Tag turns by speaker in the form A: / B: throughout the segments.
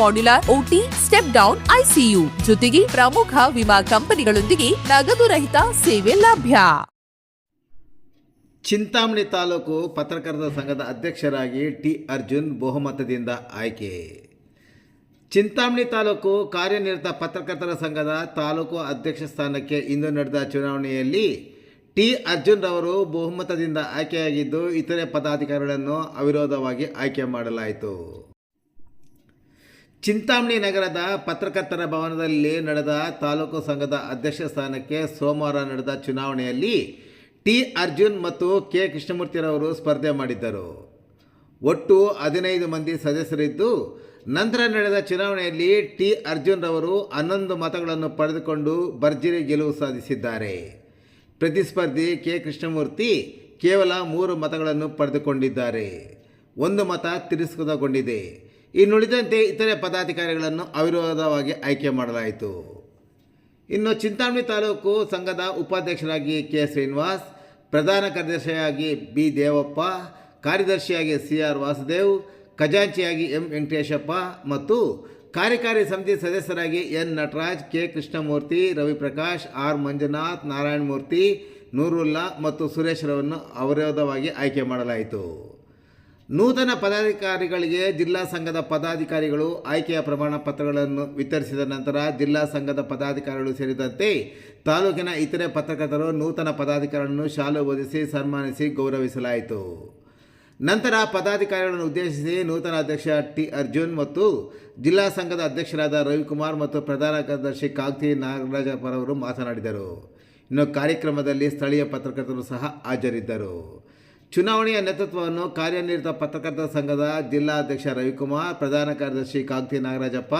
A: modular OT step down ICU ಜೊತೆಗೆ ಪ್ರಮುಖ ವಿಮಾ ಕಂಪನಿಗಳೊಂದಿಗೆ ನಗದು ರಹಿತ ಸೇವೆ ಲಭ್ಯ.
B: ಚಿಂತಾಮಣಿ ತಾಲೂಕು ಪತ್ರಕರ್ತರ ಸಂಘದ ಅಧ್ಯಕ್ಷರಾಗಿ ಟಿ ಅರ್ಜುನ್ ಬಹುಮತದಿಂದ ಆಯ್ಕೆ. ಚಿಂತಾಮಣಿ ತಾಲೂಕು ಕಾರ್ಯನಿರತ ಪತ್ರಕರ್ತರ ಸಂಘದ ತಾಲೂಕು ಅಧ್ಯಕ್ಷ ಸ್ಥಾನಕ್ಕೆ ಇಂದು ನಡೆದ ಚುನಾವಣೆಯಲ್ಲಿ ಟಿ ಅರ್ಜುನ್ ರವರು ಬಹುಮತದಿಂದ ಆಯ್ಕೆಯಾಗಿದ್ದು, ಇತರೆ ಪದಾಧಿಕಾರಿಗಳನ್ನು ಅವಿರೋಧವಾಗಿ ಆಯ್ಕೆ ಮಾಡಲಾಯಿತು. ಚಿಂತಾಮಣಿ ನಗರದ ಪತ್ರಕರ್ತರ ಭವನದಲ್ಲಿ ನಡೆದ ತಾಲೂಕು ಸಂಘದ ಅಧ್ಯಕ್ಷ ಸ್ಥಾನಕ್ಕೆ ಸೋಮವಾರ ನಡೆದ ಚುನಾವಣೆಯಲ್ಲಿ ಟಿ ಅರ್ಜುನ್ ಮತ್ತು ಕೆ ಕೃಷ್ಣಮೂರ್ತಿರವರು ಸ್ಪರ್ಧೆ ಮಾಡಿದ್ದರು. ಒಟ್ಟು ಹದಿನೈದು ಮಂದಿ ಸದಸ್ಯರಿದ್ದು, ನಂತರ ನಡೆದ ಚುನಾವಣೆಯಲ್ಲಿ ಟಿ ಅರ್ಜುನ್ ರವರು ಹನ್ನೊಂದು ಮತಗಳನ್ನು ಪಡೆದುಕೊಂಡು ಭರ್ಜರಿ ಗೆಲುವು ಸಾಧಿಸಿದ್ದಾರೆ. ಪ್ರತಿಸ್ಪರ್ಧಿ ಕೆ ಕೃಷ್ಣಮೂರ್ತಿ ಕೇವಲ ಮೂರು ಮತಗಳನ್ನು ಪಡೆದುಕೊಂಡಿದ್ದಾರೆ. ಒಂದು ಮತ ತಿರಸ್ಕೃತಗೊಂಡಿದೆ. ಇನ್ನುಳಿದಂತೆ ಇತರೆ ಪದಾಧಿಕಾರಿಗಳನ್ನು ಅವಿರೋಧವಾಗಿ ಆಯ್ಕೆ ಮಾಡಲಾಯಿತು. ಇನ್ನು ಚಿಂತಾಮಣಿ ತಾಲೂಕು ಸಂಘದ ಉಪಾಧ್ಯಕ್ಷರಾಗಿ ಕೆ ಶ್ರೀನಿವಾಸ್, ಪ್ರಧಾನ ಕಾರ್ಯದರ್ಶಿಯಾಗಿ ಬಿ ದೇವಪ್ಪ, ಕಾರ್ಯದರ್ಶಿಯಾಗಿ ಸಿ ಆರ್ ವಾಸುದೇವ್, ಖಜಾಂಚಿಯಾಗಿ ಎಂ. ವೆಂಕಟೇಶಪ್ಪ ಮತ್ತು ಕಾರ್ಯಕಾರಿ ಸಮಿತಿ ಸದಸ್ಯರಾಗಿ N. Nataraj, K. Krishnamurthy, Raviprakash, R. Manjunath, Narayanamurthy, Noorulla ಮತ್ತು ಸುರೇಶ್ರವನ್ನು ಅವಿರೋಧವಾಗಿ ಆಯ್ಕೆ ಮಾಡಲಾಯಿತು. ನೂತನ ಪದಾಧಿಕಾರಿಗಳಿಗೆ ಜಿಲ್ಲಾ ಸಂಘದ ಪದಾಧಿಕಾರಿಗಳು ಆಯ್ಕೆಯ ಪ್ರಮಾಣ ಪತ್ರಗಳನ್ನು ವಿತರಿಸಿದ ನಂತರ ಜಿಲ್ಲಾ ಸಂಘದ ಪದಾಧಿಕಾರಿಗಳು ಸೇರಿದಂತೆ ತಾಲೂಕಿನ ಇತರೆ ಪತ್ರಕರ್ತರು ನೂತನ ಪದಾಧಿಕಾರಿಗಳನ್ನು ಶಾಲು ಓದಿಸಿ ಸನ್ಮಾನಿಸಿ ಗೌರವಿಸಲಾಯಿತು. ನಂತರ ಪದಾಧಿಕಾರಿಗಳನ್ನು ಉದ್ದೇಶಿಸಿ ನೂತನ ಅಧ್ಯಕ್ಷ ಟಿ ಅರ್ಜುನ್ ಮತ್ತು ಜಿಲ್ಲಾ ಸಂಘದ ಅಧ್ಯಕ್ಷರಾದ ರವಿಕುಮಾರ್ ಮತ್ತು ಪ್ರಧಾನ ಕಾರ್ಯದರ್ಶಿ ಕಾಗ್ತಿ ನಾಗರಾಜಪ್ಪರವರು ಮಾತನಾಡಿದರು. ಇನ್ನು ಕಾರ್ಯಕ್ರಮದಲ್ಲಿ ಸ್ಥಳೀಯ ಪತ್ರಕರ್ತರು ಸಹ ಹಾಜರಿದ್ದರು. ಚುನಾವಣೆಯ ನೇತೃತ್ವವನ್ನು ಕಾರ್ಯನಿರತ ಪತ್ರಕರ್ತರ ಸಂಘದ ಜಿಲ್ಲಾಧ್ಯಕ್ಷ ರವಿಕುಮಾರ್, ಪ್ರಧಾನ ಕಾರ್ಯದರ್ಶಿ ಕಾಗ್ತಿ ನಾಗರಾಜಪ್ಪ,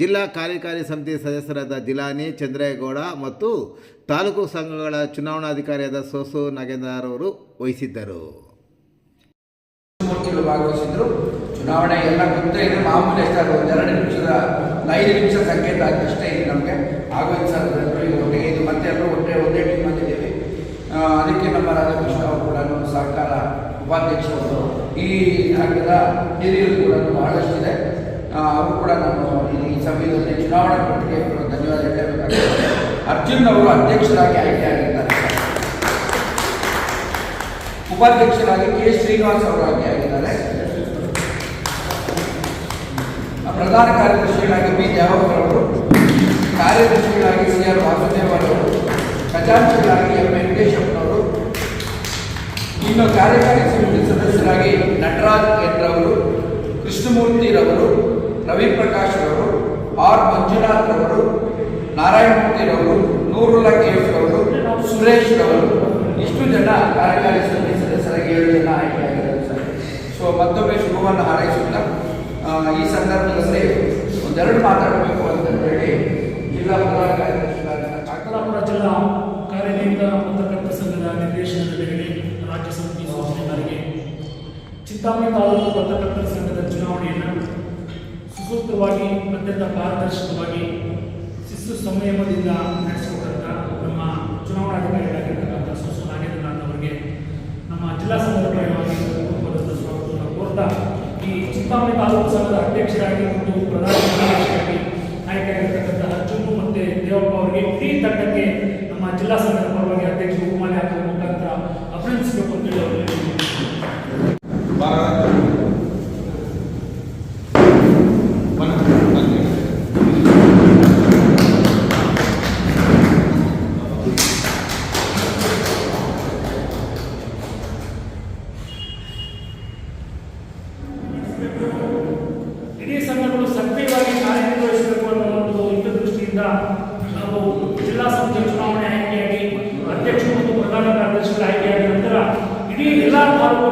B: ಜಿಲ್ಲಾ ಕಾರ್ಯಕಾರಿ ಸಮಿತಿ ಸದಸ್ಯರಾದ ದಿಲಾನಿ ಚಂದ್ರೇಗೌಡ ಮತ್ತು ತಾಲೂಕು ಸಂಘಗಳ ಚುನಾವಣಾಧಿಕಾರಿಯಾದ ಸೋಸು ನಾಗೇಂದ್ರರವರು ವಹಿಸಿದ್ದರು.
C: ಭಾಗವಹಿಸಿದ್ರು. ಚುನಾವಣೆ ಎಲ್ಲ ಗೊತ್ತೇ, ಇದೆ ಮಾಮೂಲಿ ಸರ್ ಒಂದೆರಡು ನಿಮಿಷದ, ಐದು ನಿಮಿಷ ಸಂಕೇತ ಅಷ್ಟೇ ಇದೆ ನಮಗೆ. ಆಗೋಯ್ತು ಸರ್ ಒಟ್ಟಿಗೆ ಇದು ಮತ್ತೆ ಎಲ್ಲರೂ ಒಟ್ಟೆ, ಒಂದೇ ಟೀಮ್ ಬಂದಿದ್ದೀವಿ ಅದಕ್ಕೆ ನಮ್ಮ ರಾಧಾಕೃಷ್ಣ ಅವರು ಸರ್ಕಾರ ಉಪಾಧ್ಯಕ್ಷರು ಈ ಸಂಘದ ಹಿರಿಯರು ಕೂಡ ಬಹಳಷ್ಟಿದೆ ಅವರು ಕೂಡ ನಾನು ಈ ಸಮಯದಲ್ಲಿ ಚುನಾವಣಾ ಪ್ರಕ್ರಿಯೆ ಧನ್ಯವಾದ ಹೇಳಬೇಕಾಗುತ್ತೆ ಅರ್ಜುನ್ ಅವರು ಅಧ್ಯಕ್ಷರಾಗಿ ಆಯ್ಕೆಯಾಗಿದ್ದಾರೆ ಉಪಾಧ್ಯಕ್ಷರಾಗಿ ಕೆ ಶ್ರೀನಿವಾಸ್ ಅವರು ಆಯ್ಕೆಯಾಗಿದ್ದಾರೆ ಪ್ರಧಾನ ಕಾರ್ಯದರ್ಶಿಗಳಾಗಿ ಬಿ ದೇವಪ್ಪರವರು ಕಾರ್ಯದರ್ಶಿಗಳಾಗಿ ಸಿ ಆರ್ ವಾಸುದೇವ್ ಅವರು, ಖಜಾಂಚಿಗಳಾಗಿ ಕಾರ್ಯಕಾರಿ ಸಮಿತಿ ಸದಸ್ಯರಾಗಿ ನಟರಾಜ್ ಎನ್ರವರು ಕೃಷ್ಣಮೂರ್ತಿರವರು ರವಿಪ್ರಕಾಶ್ ರವರು, ಆರ್ ಮಂಜುನಾಥ್ ರವರು ನಾರಾಯಣಮೂರ್ತಿರವರು ನೂರುಲ್ಲಾ ಕೇಫ್ ರವರು, ಸುರೇಶ್ ರವರು. ಇಷ್ಟು ಜನ ಕಾರ್ಯಕಾರಿ ಸಮಿತಿ ಸದಸ್ಯರಾಗಿ ಏಳು ಜನ ಆಯ್ಕೆಯಾಗಿದ್ದಾರೆ ಸರ್. ಸೊ ಮತ್ತೊಮ್ಮೆ ಶುಭವನ್ನು ಹಾರೈಸುತ್ತಾ ಈ ಸಂದರ್ಭದಲ್ಲಿ ಒಂದೆರಡು ಮಾತಾಡಬೇಕು ಅಂತ ಹೇಳಿ ಜಿಲ್ಲಾ
D: ಚಿಕ್ಕಬಳ್ಳಾಪುರ ಜಿಲ್ಲಾ ಕಾರ್ಯನಿರತ ಪತ್ರಕರ್ತ ಸಂಘದ ನಿರ್ದೇಶನದ ಚಿಂತಾಮಣಿ ತಾಲೂಕು ಪತ್ರಕರ್ತರ ಸಂಘದ ಚುನಾವಣೆಯನ್ನು ಸುಸೂತ್ರವಾಗಿ ಅತ್ಯಂತ ಪಾರದರ್ಶಕವಾಗಿ ಶಿಸ್ತು ಸಂಯಮದಿಂದ ನಡೆಸಿಕೊಟ್ಟಂಥ ನಮ್ಮ ಚುನಾವಣಾಧಿಕಾರಿಗಳಾಗಿರ್ತಕ್ಕಂಥ ಸುಸು ನಾಗೇಂದ್ರನಾಥ್ ಅವರಿಗೆ ನಮ್ಮ ಜಿಲ್ಲಾ ಸಂಘಟನೆಯಾಗಿ ಸ್ವಾಗತವನ್ನು ಕೋರ್ತಾ ಈ ಚಿಂತಾಮಣಿ ತಾಲೂಕು ಸಂಘದ ಅಧ್ಯಕ್ಷರಾಗಿ ಮತ್ತು ಪ್ರಧಾನ ಕಾರ್ಯದರ್ಶಿಯಾಗಿ ನಾಯಕರಾಗಿರ್ತಕ್ಕಂಥ ಅರ್ಜುನ್ ಮತ್ತು ದೇವಪ್ಪ ಅವರಿಗೆ ಇಡೀ ತಂಡಕ್ಕೆ ನಮ್ಮ ಜಿಲ್ಲಾ ಸಂಘದ ಪರವಾಗಿ ಅಧ್ಯಕ್ಷ ಉಪಮಾಲೆ ಹಾಕುವ ಮುಖಾಂತರ ಅಭಿನಂದಿಸಬೇಕು.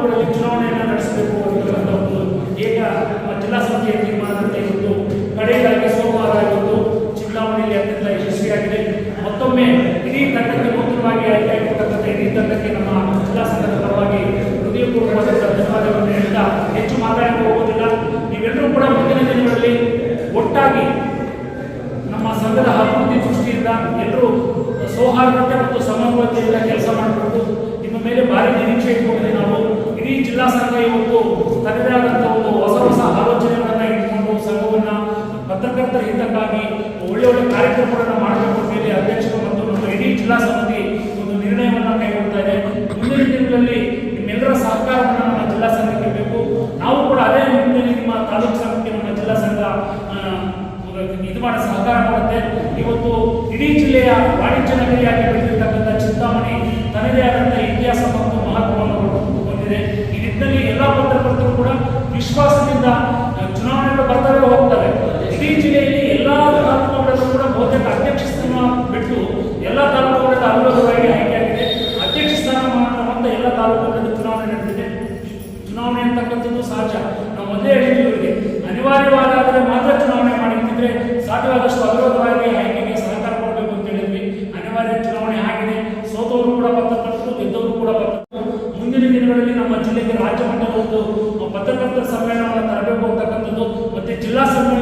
D: ಕ್ಷೇತ್ರಗಳಲ್ಲಿ ಚುನಾವಣೆಯನ್ನು ನಡೆಸಬೇಕು ಅಂತಕ್ಕಂಥ ಒಂದು ಏಕ ಜಿಲ್ಲಾ ಸಮಿತಿಯ ತೀರ್ಮಾನದಂತೆ ಇವತ್ತು ಕಡೆಯದಾಗಿ ಸೋಮವಾರ ಇವತ್ತು ಚುನಾವಣೆಯಲ್ಲಿ ಅತ್ಯಂತ ಯಶಸ್ವಿಯಾಗಿದೆ. ಮತ್ತೊಮ್ಮೆ ಇಡೀ ತಂಡಕ್ಕೆ ನೂತನವಾಗಿ ಆಯ್ಕೆ ಆಗಿರ್ತಕ್ಕಂಥ ಇಡೀ ತಂಡಕ್ಕೆ ನಮ್ಮ ಜಿಲ್ಲಾ ಸಂಘದ ಪರವಾಗಿ ಹೃದಯಪೂರ್ವಕವಾದಂಥ ಧನ್ಯವಾದಗಳನ್ನು ಹೇಳ್ತಾ ಹೆಚ್ಚು ಮಾತಾಡಕ್ಕೆ ಹೋಗೋದಿಲ್ಲ ನೀವೆಲ್ಲರೂ ಕೂಡ ಮುಂದಿನ ದಿನಗಳಲ್ಲಿ ಒಟ್ಟಾಗಿ ನಮ್ಮ ಸಂಘದ ಅಭಿವೃದ್ಧಿ ದೃಷ್ಟಿಯಿಂದ ಎಲ್ಲರೂ ಸೌಹಾರ್ದತೆ ಮತ್ತು ಸಮನ್ವಯತೆಯಿಂದ ಕೆಲಸ ಮಾಡಬೇಕು. ನಿಮ್ಮ ಮೇಲೆ ಭಾರಿ ನಿರೀಕ್ಷೆ ಇಟ್ಕೊಂಡಿದೆ ನಾವು. ಇಡೀ ಜಿಲ್ಲಾ ಸಂಘ ಇವತ್ತು ತನ್ನದೇ ಆದಂತಹ ಒಂದು ಹೊಸ ಹೊಸ ಆಲೋಚನೆಗಳನ್ನ ಇಟ್ಕೊಂಡು ಸಂಘವನ್ನ ಪತ್ರಕರ್ತರ ಹಿತಕ್ಕಾಗಿ ಒಳ್ಳೆ ಒಳ್ಳೆ ಕಾರ್ಯಕ್ರಮಗಳನ್ನ ಮಾಡಬೇಕು ಅಂತೇಳಿ ಅಧ್ಯಕ್ಷರು ಮತ್ತು ನಮ್ಮ ಇಡೀ ಜಿಲ್ಲಾ ಸಮಿತಿ ಒಂದು ನಿರ್ಣಯವನ್ನ ಕೈಗೊಳ್ತಾ ಇದೆ. ಮುಂದಿನ ದಿನಗಳಲ್ಲಿ ನಿಮ್ಮೆಲ್ಲರ ಸಹಕಾರವನ್ನು ನಮ್ಮ ಜಿಲ್ಲಾ ಸಂಘಕ್ಕೆ ಬೇಕು. ನಾವು ಕೂಡ ಅದೇ ನಿಮ್ಮಲ್ಲಿ ನಿಮ್ಮ ತಾಲೂಕು ಸಂಘಕ್ಕೆ ನಮ್ಮ ಜಿಲ್ಲಾ ಸಂಘ ಇದು ಮಾಡೋ ಸಹಕಾರ ಮಾಡುತ್ತೆ. ಇವತ್ತು ಇಡೀ ಜಿಲ್ಲೆಯ ವಾಣಿಜ್ಯ ನಗರಿಯಾಗಿ ಬೆಳೆದಿರ್ತಕ್ಕಂಥ ಚಿಂತಾಮಣಿ ತನ್ನದೇ ಆದ ಎಲ್ಲ ಪತ್ರಕರ್ತರು ಕೂಡ
E: ವಿಶ್ವಾಸ прекрасен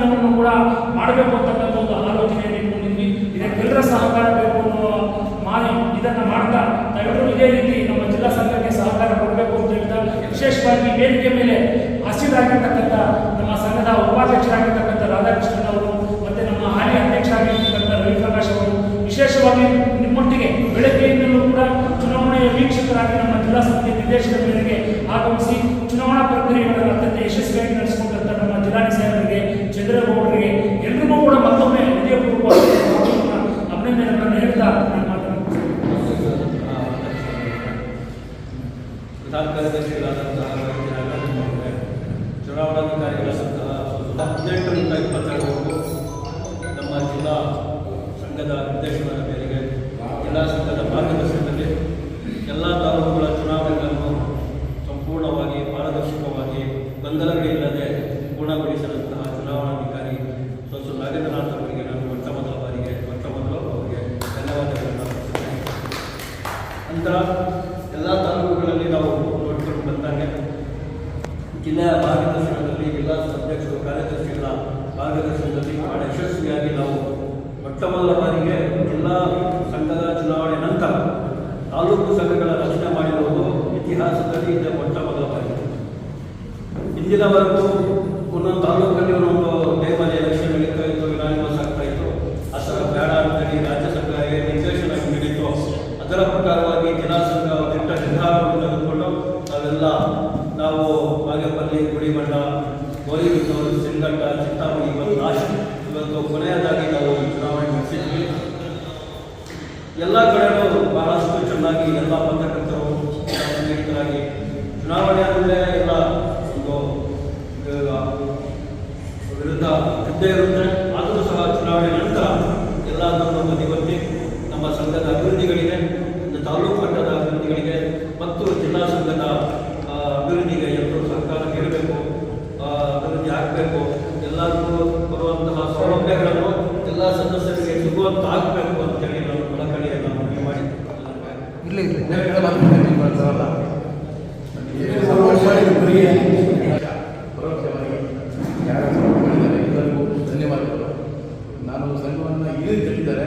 E: ಸಂಘವನ್ನು ಏನೇನು ಕಟ್ಟಿದ್ದಾರೆ.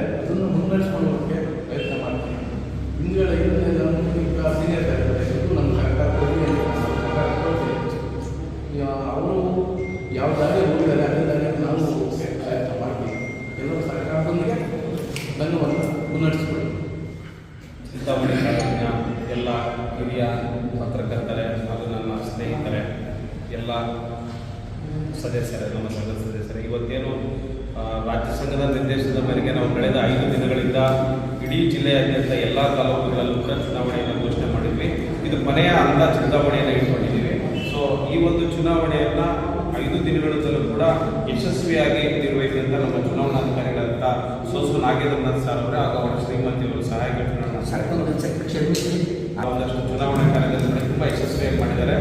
F: ಇಡೀ ಜಿಲ್ಲೆಯಾದ್ಯಂತ ಎಲ್ಲ ತಾಲೂಕುಗಳಲ್ಲೂ ಕೂಡ ಚುನಾವಣೆಯನ್ನು ಘೋಷಣೆ ಮಾಡಿದ್ವಿ. ಇದು ಮನೆಯ ಅಂದ ಚುನಾವಣೆಯನ್ನು ಇಟ್ಕೊಂಡಿದ್ದೀವಿ. ಸೊ ಈ ಒಂದು ಚುನಾವಣೆಯನ್ನು ಐದು ದಿನಗಳಿಂದಲೂ ಕೂಡ ಯಶಸ್ವಿಯಾಗಿ ನಿರ್ವಹಿಸಿದಂಥ ನಮ್ಮ ಚುನಾವಣಾಧಿಕಾರಿಗಳಂತ ಸೋಸು ನಾಗೇಂದ್ರನಾಥ್ ಸರ್ ಅವರೇ ಹಾಗೂ ಅವರ ಶ್ರೀಮತಿಯವರು ಸಹಾಯಕ ಒಂದಷ್ಟು ಚುನಾವಣಾ ಕಾರ್ಯಕ್ರಮದಲ್ಲಿ ತುಂಬ ಯಶಸ್ವಿಯಾಗಿ ಮಾಡಿದ್ದಾರೆ.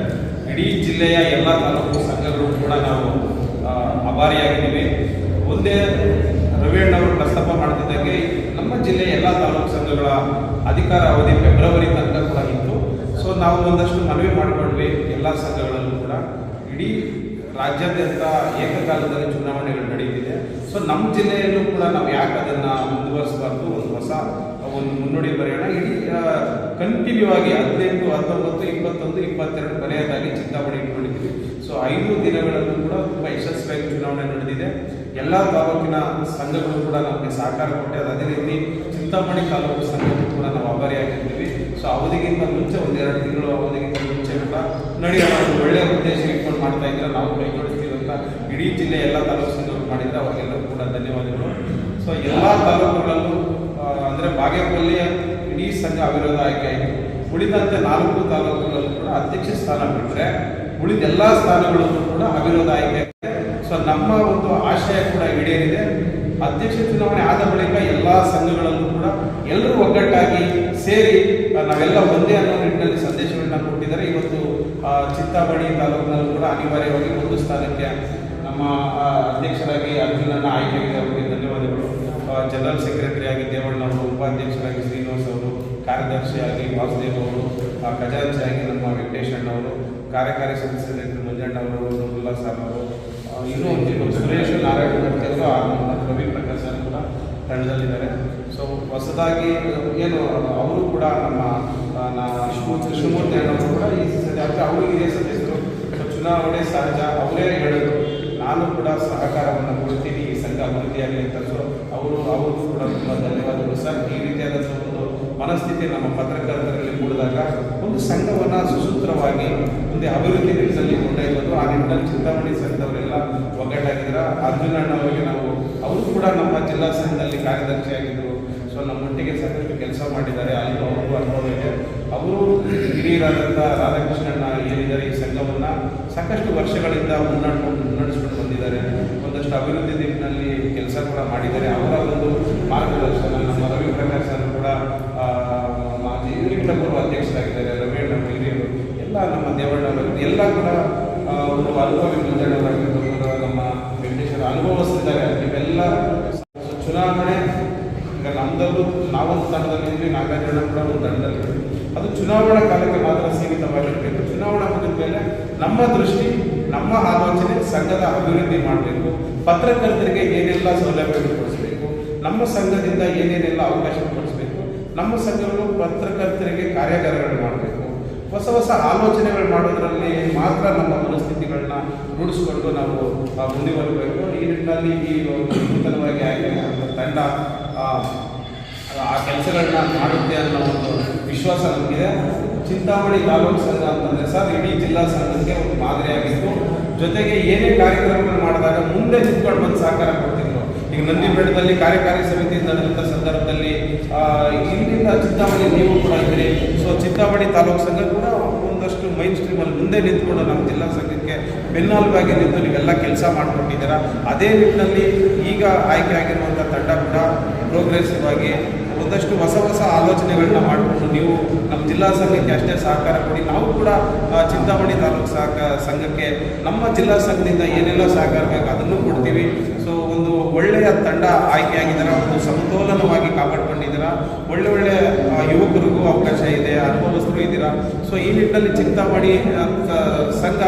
F: ಇಡೀ ಜಿಲ್ಲೆಯ ಎಲ್ಲ ತಾಲೂಕು ಸಂಘಗಳು ಕೂಡ ನಾವು ಅಭಾರಿಯಾಗಿದ್ದೀವಿ. ಒಂದೇ ರವಿಯಣ್ಣವರು ಪ್ರಸ್ತಾಪ ಮಾಡ್ತಿದ್ದಂಗೆ ಸಂಘಗಳ ಅಧಿಕಾರ ಅವಧಿ ಫೆಬ್ರವರಿ ತನಕ ಕೂಡ ಇತ್ತು. ಸೊ ನಾವು ಒಂದಷ್ಟು ಮನವಿ ಮಾಡಿಕೊಂಡ್ವಿ ಎಲ್ಲ ಸಂಘಗಳಲ್ಲೂ ಕೂಡ. ಇಡೀ ರಾಜ್ಯಾದ್ಯಂತ ಏಕಕಾಲದಲ್ಲಿ ಚುನಾವಣೆಗಳು ನಡೆಯುತ್ತಿದೆ ಸೊ ನಮ್ಮ ಜಿಲ್ಲೆಯಲ್ಲೂ ಕೂಡ ನಾವು ಯಾಕೆ ಅದನ್ನು ಮುಂದುವರಿಸಬಾರ್ದು? ಒಂದು ಹೊಸ, ಒಂದು ಮುನ್ನುಡಿ ಬರೆಯೋಣ. ಇಡೀ ಕಂಟಿನ್ಯೂ ಆಗಿ ಹದಿನೆಂಟು, ಹತ್ತೊಂಬತ್ತು, ಇಪ್ಪತ್ತೊಂದು, ಇಪ್ಪತ್ತೆರಡು ಕೊನೆಯದಾಗಿ ಚಿಂತಾಮಣಿ ಇಟ್ಕೊಂಡಿದ್ದೀವಿ. ಸೊ ಐದು ದಿನಗಳಲ್ಲೂ ಕೂಡ ತುಂಬ ಯಶಸ್ವಿಯಾಗಿ ಚುನಾವಣೆ ನಡೆದಿದೆ. ಎಲ್ಲ ತಾಲೂಕಿನ ಸಂಘಗಳು ಕೂಡ ನಮಗೆ ಸಹಕಾರ ಕೊಟ್ಟೆ. ಅದೇ ರೀತಿ ಚಿಂತಾಮಣಿ ತಾಲೂಕು ಸಂಘಕ್ಕೂ ಕೂಡ ನಾವು ಆಭಾರಿಯಾಗಿರ್ತೀವಿ ಸೊ ಅವಧಿಗಿಂತ ಮುಂಚೆ ಒಂದೆರಡು ತಿಂಗಳು ಅವಧಿಗಿಂತ ಮುಂಚೆ ಕೂಡ ನಡೆಯೋಣ ಒಂದು ಒಳ್ಳೆಯ ಉದ್ದೇಶ ಇಟ್ಕೊಂಡು ಮಾಡ್ತಾ ಇದ್ರೆ ನಾವು ಕೈಗೊಳ್ಳುತ್ತೀವಿ ಅಂತ ಇಡೀ ಜಿಲ್ಲೆ ಎಲ್ಲ ತಾಲೂಕು ಸಂಘಗಳು ಮಾಡಿದ್ರೆ ಅವರಿಗೆಲ್ಲರೂ ಕೂಡ ಧನ್ಯವಾದಗಳು. ಸೊ ಎಲ್ಲ ತಾಲೂಕುಗಳಲ್ಲೂ ಅಂದರೆ ಬಾಗೇಪಲ್ಲಿ ಇಡೀ ಸಂಘ ಅವಿರೋಧ ಆಯ್ಕೆ ಆಯಿತು. ಉಳಿದಂತೆ ನಾಲ್ಕು ತಾಲೂಕುಗಳಲ್ಲೂ ಕೂಡ ಅಧ್ಯಕ್ಷ ಸ್ಥಾನ ಬಿಟ್ಟರೆ ಉಳಿದ ಎಲ್ಲ ಸ್ಥಾನಗಳಲ್ಲೂ ಕೂಡ ಅವಿರೋಧ ಆಯ್ಕೆ ಸೊ ನಮ್ಮ ಒಂದು ಆಶಯ ಕೂಡ ಈಡೇರಿದೆ. ಅಧ್ಯಕ್ಷ ಚುನಾವಣೆ ಆದ ಬಳಿಕ ಎಲ್ಲ ಸಂಘಗಳಲ್ಲೂ ಕೂಡ ಎಲ್ಲರೂ ಒಗ್ಗಟ್ಟಾಗಿ ಸೇರಿ ನಾವೆಲ್ಲ ಒಂದೇ ಅನ್ನೋ ನಿಟ್ಟಿನಲ್ಲಿ ಸಂದೇಶಗಳನ್ನ ಕೊಟ್ಟಿದ್ದಾರೆ. ಇವತ್ತು ಆ, ತಾಲೂಕಿನಲ್ಲಿ ಕೂಡ ಅನಿವಾರ್ಯವಾಗಿ ಒಂದು ಸ್ಥಾನಕ್ಕೆ ನಮ್ಮ ಅಧ್ಯಕ್ಷರಾಗಿ ಅರ್ಜುನನ್ನ ಆಯ್ಕೆಯಾಗಿದೆ ಅವರಿಗೆ ಧನ್ಯವಾದಗಳು. ಜನರಲ್ ಸೆಕ್ರೆಟರಿ ಆಗಿ ದೇವಣ್ಣ ಅವರು ಉಪಾಧ್ಯಕ್ಷರಾಗಿ ಶ್ರೀನಿವಾಸ್ ಅವರು ಕಾರ್ಯದರ್ಶಿಯಾಗಿ ವಾಸುದೇವ್ ಅವರು ಖಜಾಂಚಿಯಾಗಿ ನಮ್ಮ ವೆಂಕಟೇಶ್ ಅವರು ಕಾರ್ಯಕಾರಿ ಸದಸ್ಯರಾಗಿ ಮಂಜಣ್ಣ ಅವರು ಸರ್ ಅವರು ಇನ್ನೂ ಒಂದು ಸುರೇಶ್ ನಾರಾಯಣ ಮಾಡ್ತಿದ್ರು ಅವರು ಆ, ನಮ್ಮ ರವಿ ಪ್ರಕಾಶ್ ಕೂಡ ತಂಡದಲ್ಲಿದ್ದಾರೆ. ಸೊ ಹೊಸದಾಗಿ ಏನು ಅವರು ಕೂಡ ನಮ್ಮ ಶಿವಮೂರ್ತಿ ಶಿವಮೂರ್ತಿ ಅಣ್ಣವರು ಕೂಡ ಈ ಸದ್ಯ ಅಂದರೆ ಅವರು ಹಿರಿಯ ಸದಸ್ಯರು. ಚುನಾವಣೆ ಸಹಜ ಅವರೇ ಹೇಳಿದ್ರು ನಾನು ಕೂಡ ಸಹಕಾರವನ್ನು ಕೊಡ್ತೀನಿ ಈ ಸಂಘ ಅಭಿವೃದ್ಧಿಯಾಗಲಿ ಅಂತ. ಅವರು ಅವರು ಕೂಡ ತುಂಬ ಧನ್ಯವಾದಗಳು ಸರ್. ಈ ರೀತಿಯಾದಂಥ ಒಂದು ಮನಸ್ಥಿತಿ ನಮ್ಮ ಪತ್ರಕರ್ತರಲ್ಲಿ ಮೂಡಿದಾಗ ಒಂದು ಸಂಘವನ್ನು ಸುಸೂತ್ರವಾಗಿ ಮುಂದೆ ಅಭಿವೃದ್ಧಿ ನಿಟ್ಟಿನಲ್ಲಿ ಕೊಂಡೊಯ್ಬೋದು ಆ ನಿಟ್ಟಿನಲ್ಲಿ ಚಿಂತಾಮಣಿ ಸಂಘದವರೆಲ್ಲ ಒಗ್ಗಟ್ಟಾಗಿದ್ದರ? ಅರ್ಜುನ ಅವರಿಗೆ ನಾವು, ಅವರು ಕೂಡ ನಮ್ಮ ಜಿಲ್ಲಾ ಸಂಘದಲ್ಲಿ ಕಾರ್ಯದರ್ಶಿಯಾಗಿದ್ದರು ಸೊ ನಮ್ಮೊಟ್ಟಿಗೆ ಸಾಕಷ್ಟು ಕೆಲಸ ಮಾಡಿದ್ದಾರೆ ಅಲ್ಲಿ ಅವರು ಅನುಭವ ಇದೆ. ಅವರು ಹಿರಿಯರಾದಂಥ ರಾಧಾಕೃಷ್ಣಣ್ಣ ಏನಿದ್ದಾರೆ ಈ ಸಂಘವನ್ನು ಸಾಕಷ್ಟು ವರ್ಷಗಳಿಂದ ಮುನ್ನಡ್ಕೊಂಡು ಮುನ್ನಡೆಸ್ಕೊಂಡು ಬಂದಿದ್ದಾರೆ. ಒಂದಷ್ಟು ಅಭಿವೃದ್ಧಿ ನಿಟ್ಟಿನಲ್ಲಿ ಕೆಲಸ ಕೂಡ ಮಾಡಿದ್ದಾರೆ. ಅವರ ಒಂದು ಮಾರ್ಗದರ್ಶನ ನಮ್ಮ ರವಿ ಪ್ರಕಾಶ್ ಸರ್ ಕೂಡ ಆ, ಮಾಜಿ ನಿಕಟಪೂರ್ವ ಅಧ್ಯಕ್ಷರಾಗಿದ್ದಾರೆ ರಮೇಶ್ ನಮ್ಮ ಹಿರಿಯರು ಎಲ್ಲ ನಮ್ಮ ದೇವಣ್ಣವರು ಎಲ್ಲ ಕೂಡ ಒಂದು ಅನುಭವಿ ಮುಂಜಾನೆಯವರಾಗಿರ್ಬೋದು ನಮ್ಮ ವೆಂಕಟೇಶ್ವರ ಅನುಭವಿಸ್ತಿದ್ದಾರೆ. ನೀವೆಲ್ಲ ಚುನಾವಣೆ, ಈಗ ನಮ್ದಲ್ಲೂ ನಾವೊಂದು ತಂಡದಲ್ಲಿದ್ವಿ ನಾಗಾರ್ಜುನ ಕೂಡ ಒಂದು ತಂಡದಲ್ಲಿ ಅದು ಚುನಾವಣಾ ಕಾಲಕ್ಕೆ ಮಾತ್ರ ಸೀಮಿತವಾಗಿರಬೇಕು. ಚುನಾವಣಾ ಮುಗಿದ ಮೇಲೆ ನಮ್ಮ ದೃಷ್ಟಿ, ನಮ್ಮ ಆಲೋಚನೆ ಸಂಘದ ಅಭಿವೃದ್ಧಿ ಮಾಡಬೇಕು. ಪತ್ರಕರ್ತರಿಗೆ ಏನೆಲ್ಲ ಸೌಲಭ್ಯಗಳು ಕೊಡಿಸಬೇಕು? ನಮ್ಮ ಸಂಘದಿಂದ ಏನೇನೆಲ್ಲ ಅವಕಾಶ ಕೊಡಿಸಬೇಕು? ನಮ್ಮ ಸಂಘಗಳು ಪತ್ರಕರ್ತರಿಗೆ ಕಾರ್ಯಾಗಾರಗಳು ಮಾಡಬೇಕು. ಹೊಸ ಹೊಸ ಆಲೋಚನೆಗಳು ಮಾಡೋದ್ರಲ್ಲಿ ಮಾತ್ರ ನಮ್ಮ ಮನಸ್ಥಿತಿಗಳನ್ನ ರೂಢಿಸ್ಕೊಂಡು ನಾವು ಮುಂದೆ ಬರಬೇಕು ಈ ನಿಟ್ಟಿನಲ್ಲಿ ಈ ನೂತನವಾಗಿ ಆಗಿ ತಂಡ ಆ, ಕೆಲಸಗಳನ್ನ ಮಾಡುತ್ತೆ ಅನ್ನೋ ಒಂದು ವಿಶ್ವಾಸ ನಮಗಿದೆ. ಚಿಂತಾಮಣಿ ತಾಲೂಕು ಸಂಘ ಅಂತಂದರೆ ಸರ್ ಇಡೀ ಜಿಲ್ಲಾ ಸಂಘಕ್ಕೆ ಒಂದು ಮಾದರಿಯಾಗಿತ್ತು. ಜೊತೆಗೆ ಏನೇ ಕಾರ್ಯಕ್ರಮಗಳು ಮಾಡಿದಾಗ ಮುಂದೆ ನಿಂತ್ಕೊಂಡು ಬಂದು ಸಹಕಾರ ಕೊಡ್ತಿದ್ರು ಈಗ ನಂದಿ ಬೆಟ್ಟದಲ್ಲಿ ಕಾರ್ಯಕಾರಿ ಸಮಿತಿ ನಡೆದಂಥ ಸಂದರ್ಭದಲ್ಲಿ ಇಲ್ಲಿಂದ ಚಿಂತಾಮಣಿ ನೀವು ಕೂಡ ಇದ್ದೀರಿ. ಸೊ ಚಿಂತಾಮಣಿ ತಾಲೂಕು ಸಂಘ ಕೂಡ ಒಂದಷ್ಟು ಮೈನ್ ಸ್ಟ್ರೀಮಲ್ಲಿ ಮುಂದೆ ನಿಂತ್ಕೊಂಡು ನಮ್ಮ ಜಿಲ್ಲಾ ಸಂಘಕ್ಕೆ ಬೆನ್ನೆಲುಬಾಗಿ ನಿಂತು ನೀವೆಲ್ಲ ಕೆಲಸ ಮಾಡಿಕೊಟ್ಟಿದ್ದೀರಾ. ಅದೇ ನಿಟ್ಟಿನಲ್ಲಿ ಈಗ ಆಯ್ಕೆ ಆಗಿರುವಂಥ ತಂಡ ಕೂಡ ಪ್ರೋಗ್ರೆಸಿವ್ ಆಗಿ ಒಂದಷ್ಟು ಹೊಸ ಹೊಸ ಆಲೋಚನೆಗಳನ್ನ ಮಾಡಿಕೊಂಡು ನೀವು ನಮ್ಮ ಜಿಲ್ಲಾ ಸಂಘಕ್ಕೆ ಅಷ್ಟೇ ಸಹಕಾರ ಕೊಡಿ. ನಾವು ಕೂಡ ಚಿಂತಾಮಣಿ ತಾಲೂಕು ಸಹಕ ಸಂಘಕ್ಕೆ ನಮ್ಮ ಜಿಲ್ಲಾ ಸಂಘದಿಂದ ಏನೆಲ್ಲ ಸಹಕಾರ ಬೇಕು ಅದನ್ನು ಕೊಡ್ತೀವಿ. ಸೊ ಒಂದು ಒಳ್ಳೆಯ ತಂಡ ಆಯ್ಕೆಯಾಗಿದ್ದೀರಾ, ಒಂದು ಸಮತೋಲನವಾಗಿ ಕಾಪಾಡ್ಕೊಂಡಿದ್ದೀರ, ಒಳ್ಳೆ ಒಳ್ಳೆ ಯುವಕರಿಗೂ ಅವಕಾಶ ಇದೆ, ಅನುಭವಸ್ಥರು ಇದ್ದೀರಾ? ಸೊ ಈ ನಿಟ್ಟಿನಲ್ಲಿ ಚಿಂತಾಮಣಿ ಸಂಘ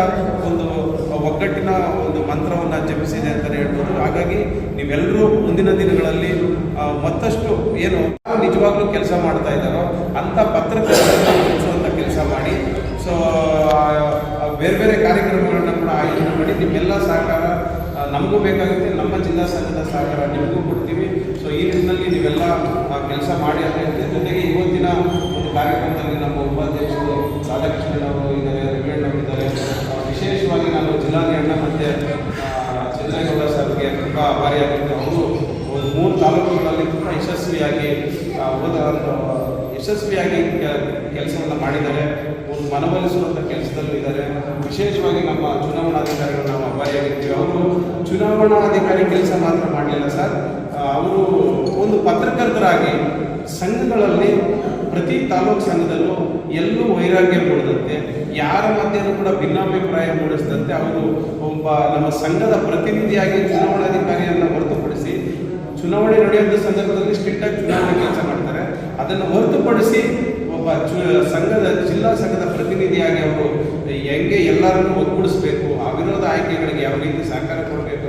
F: ಒಂದು ಒಗ್ಗಟ್ಟಿನ ಒಂದು ಮಂತ್ರವನ್ನು ಜಪಿಸಿದೆ ಅಂತಲೇ ಹೇಳ್ಬೋದು. ಹಾಗಾಗಿ ನೀವೆಲ್ಲರೂ ಮುಂದಿನ ದಿನಗಳಲ್ಲಿ ಮತ್ತಷ್ಟು ಏನು ನಿಜವಾಗ್ಲೂ ಕೆಲಸ ಮಾಡ್ತಾ ಇದ್ದಾರೋ ಅಂಥ ಪತ್ರಕರ್ತರನ್ನು ಮುಚ್ಚುವಂಥ ಕೆಲಸ ಮಾಡಿ. ಸೊ ಬೇರೆ ಬೇರೆ ಕಾರ್ಯಕ್ರಮಗಳನ್ನ ಕೂಡ ಆಯೋಜನೆ ಮಾಡಿ. ನಿಮ್ಮೆಲ್ಲ ಸಹಕಾರ ನಮಗೂ ಬೇಕಾಗುತ್ತೆ. ನಮ್ಮ ಜಿಲ್ಲಾ ಸಂಘದ ಸಹಕಾರ ನಿಮಗೂ ಕೊಡ್ತೀವಿ. ಸೊ ಈ ನಿಟ್ಟಿನಲ್ಲಿ ನೀವೆಲ್ಲ ಕೆಲಸ ಮಾಡಿ ಅಂತ ಹೇಳ್ತೀವಿ ಜೊತೆಗೆ ಇವತ್ತಿನ ಒಂದು ಕಾರ್ಯಕ್ರಮದಲ್ಲಿ ನಮ್ಮ ಉಪಾಧ್ಯಕ್ಷರು ರಾಧಾಕೃಷ್ಣನ್ ಅವರು ಇದ್ದಾರೆ, ರವಿಯಣ್ಣ ಅವರು ಇದ್ದಾರೆ. ವಿಶೇಷವಾಗಿ ನಾನು ಜಿಲ್ಲಾಧಿಕಾರಿ ಮತ್ತು ಚಂದ್ರೇಗೌಡ ಸರ್ಗೆ ತುಂಬ ಆಭಾರಿಯಾಗಿದ್ದು, ಅವರು ಮೂರು ತಾಲೂಕುಗಳಲ್ಲಿ ತುಂಬ ಯಶಸ್ವಿಯಾಗಿ ಓದ ಯಶಸ್ವಿಯಾಗಿ ಕೆಲಸವನ್ನು ಮಾಡಿದ್ದಾರೆ. ಒಂದು ಮನವೊಲಿಸುವಂಥ ಕೆಲಸದಲ್ಲೂ ಇದ್ದಾರೆ. ವಿಶೇಷವಾಗಿ ನಮ್ಮ ಚುನಾವಣಾಧಿಕಾರಿಗಳು ನಾವು ಆಭಾರಿಯಾಗಿರ್ತೀವಿ ಅವರು ಚುನಾವಣಾಧಿಕಾರಿ ಕೆಲಸ ಮಾತ್ರ ಮಾಡಲಿಲ್ಲ ಸರ್. ಅವರು ಒಂದು ಪತ್ರಕರ್ತರಾಗಿ ಸಂಘಗಳಲ್ಲಿ, ಪ್ರತಿ ತಾಲೂಕು ಸಂಘದಲ್ಲೂ ಎಲ್ಲೂ ವೈರಾಗ್ಯ ಮೂಡದಂತೆ, ಯಾರ ಮಧ್ಯೆಯೂ ಕೂಡ ಭಿನ್ನಾಭಿಪ್ರಾಯ ಮೂಡಿಸದಂತೆ ಅವರು ಒಬ್ಬ ನಮ್ಮ ಸಂಘದ ಪ್ರತಿನಿಧಿಯಾಗಿ ಚುನಾವಣಾಧಿಕಾರಿಯನ್ನು ಚುನಾವಣೆ ನಡೆಯುವಂಥ ಸಂದರ್ಭದಲ್ಲಿ ಸ್ಟ್ರಿಕ್ಟಾಗಿ ಚುನಾವಣೆ ಕೆಲಸ ಮಾಡ್ತಾರೆ. ಅದನ್ನು ಹೊರತುಪಡಿಸಿ ಒಬ್ಬ ಸಂಘದ, ಜಿಲ್ಲಾ ಸಂಘದ ಪ್ರತಿನಿಧಿಯಾಗಿ ಅವರು ಹೆಂಗೆ ಎಲ್ಲರನ್ನೂ ಒಗ್ಗೂಡಿಸ್ಬೇಕು ವಿರೋಧ ಆಯ್ಕೆಗಳಿಗೆ ಯಾವ ರೀತಿ ಸಹಕಾರ ಕೊಡಬೇಕು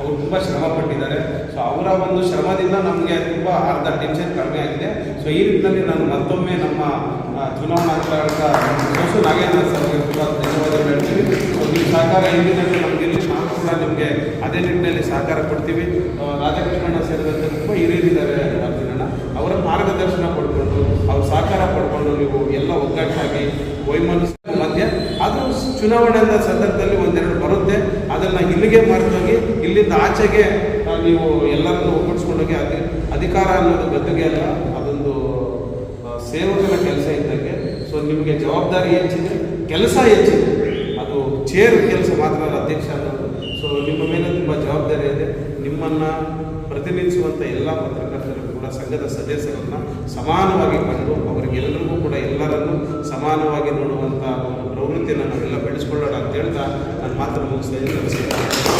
F: ಅವರು ತುಂಬ ಶ್ರಮ ಪಟ್ಟಿದ್ದಾರೆ ಸೊ ಅವರ ಒಂದು ಶ್ರಮದಿಂದ ನಮಗೆ ತುಂಬ ಅರ್ಧ ಟೆನ್ಷನ್ ಕಡಿಮೆ ಆಗಿದೆ. ಸೊ ಈ ರೀತಿಯಲ್ಲಿ ನಾನು ಮತ್ತೊಮ್ಮೆ ನಮ್ಮ ಚುನಾವಣಾ ಸೋಸು ನಾಗೇಂದ್ರ ಸರ್ಗೆ ತುಂಬ ಧನ್ಯವಾದಗಳು ನಿಮ್ಮ ಸಹಕಾರ ಇಂದಿನಲ್ಲಿ ನಮಗೆ ಕೂಡ ನಿಮಗೆ ಅದೇ ನಿಟ್ಟಿನಲ್ಲಿ ಸಹಕಾರ ಕೊಡ್ತೀವಿ. ರಾಧಾಕೃಷ್ಣಣ್ಣ ಸೇರಿದಂತೆ ತುಂಬ ಹಿರಿಯರಿದ್ದಾರೆ ರಾಧಾಕೃಷ್ಣಣ್ಣ. ಅವರ ಮಾರ್ಗದರ್ಶನ ಪಡ್ಕೊಂಡು, ಅವ್ರ ಸಹಕಾರ ಪಡ್ಕೊಂಡು ನೀವು ಎಲ್ಲ ಒಗ್ಗಟ್ಟಾಗಿ ವೈಮನಸ್ಸು ಮಧ್ಯೆ ಅದು ಚುನಾವಣೆ ಸಂದರ್ಭದಲ್ಲಿ ಒಂದೆರಡು ಬರುತ್ತೆ. ಅದನ್ನು ಇಲ್ಲಿಗೆ ಮರೆತೋಗಿ, ಇಲ್ಲಿಂದ ಆಚೆಗೆ ನೀವು ಎಲ್ಲರನ್ನು ಒಗ್ಗೂಡಿಸ್ಕೊಂಡೋಗಿ ಅಧಿ, ಅಧಿಕಾರ ಅನ್ನೋದು ಗದ್ದುಗೆ ಅಲ್ಲ, ಅದೊಂದು ಸೇವಕನ ಕೆಲಸ ಇದ್ದಂಗೆ. ಸೊ ನಿಮಗೆ ಜವಾಬ್ದಾರಿ ಹೆಚ್ಚಿದೆ, ಕೆಲಸ ಹೆಚ್ಚಿದೆ. ಅದು ಚೇರ್ ಕೆಲಸ ಮಾತ್ರ ಅಲ್ಲ ಅಧ್ಯಕ್ಷ ಅನ್ನೋದು ಸೊ ನಿಮ್ಮ ಮೇಲೆ ತುಂಬ ಜವಾಬ್ದಾರಿ ಇದೆ ನಿಮ್ಮನ್ನು ಪ್ರತಿನಿಧಿಸುವಂಥ ಎಲ್ಲ ಪತ್ರಕರ್ತರು ಕೂಡ ಸಂಘದ ಸದಸ್ಯರನ್ನು ಸಮಾನವಾಗಿ ಕಂಡು ಅವರಿಗೆಲ್ಲರಿಗೂ ಕೂಡ ಎಲ್ಲರನ್ನೂ ಸಮಾನವಾಗಿ ನೋಡುವಂಥ ಒಂದು ಪ್ರವೃತ್ತಿಯನ್ನು ನಾವೆಲ್ಲ ಬೆಳೆಸ್ಕೊಳ್ಳೋಣ ಅಂತ ಹೇಳ್ತಾ ನಾನು ಮಾತನ್ನು ಮುಗಿಸ್ತಾ ಇದ್ದೀನಿ.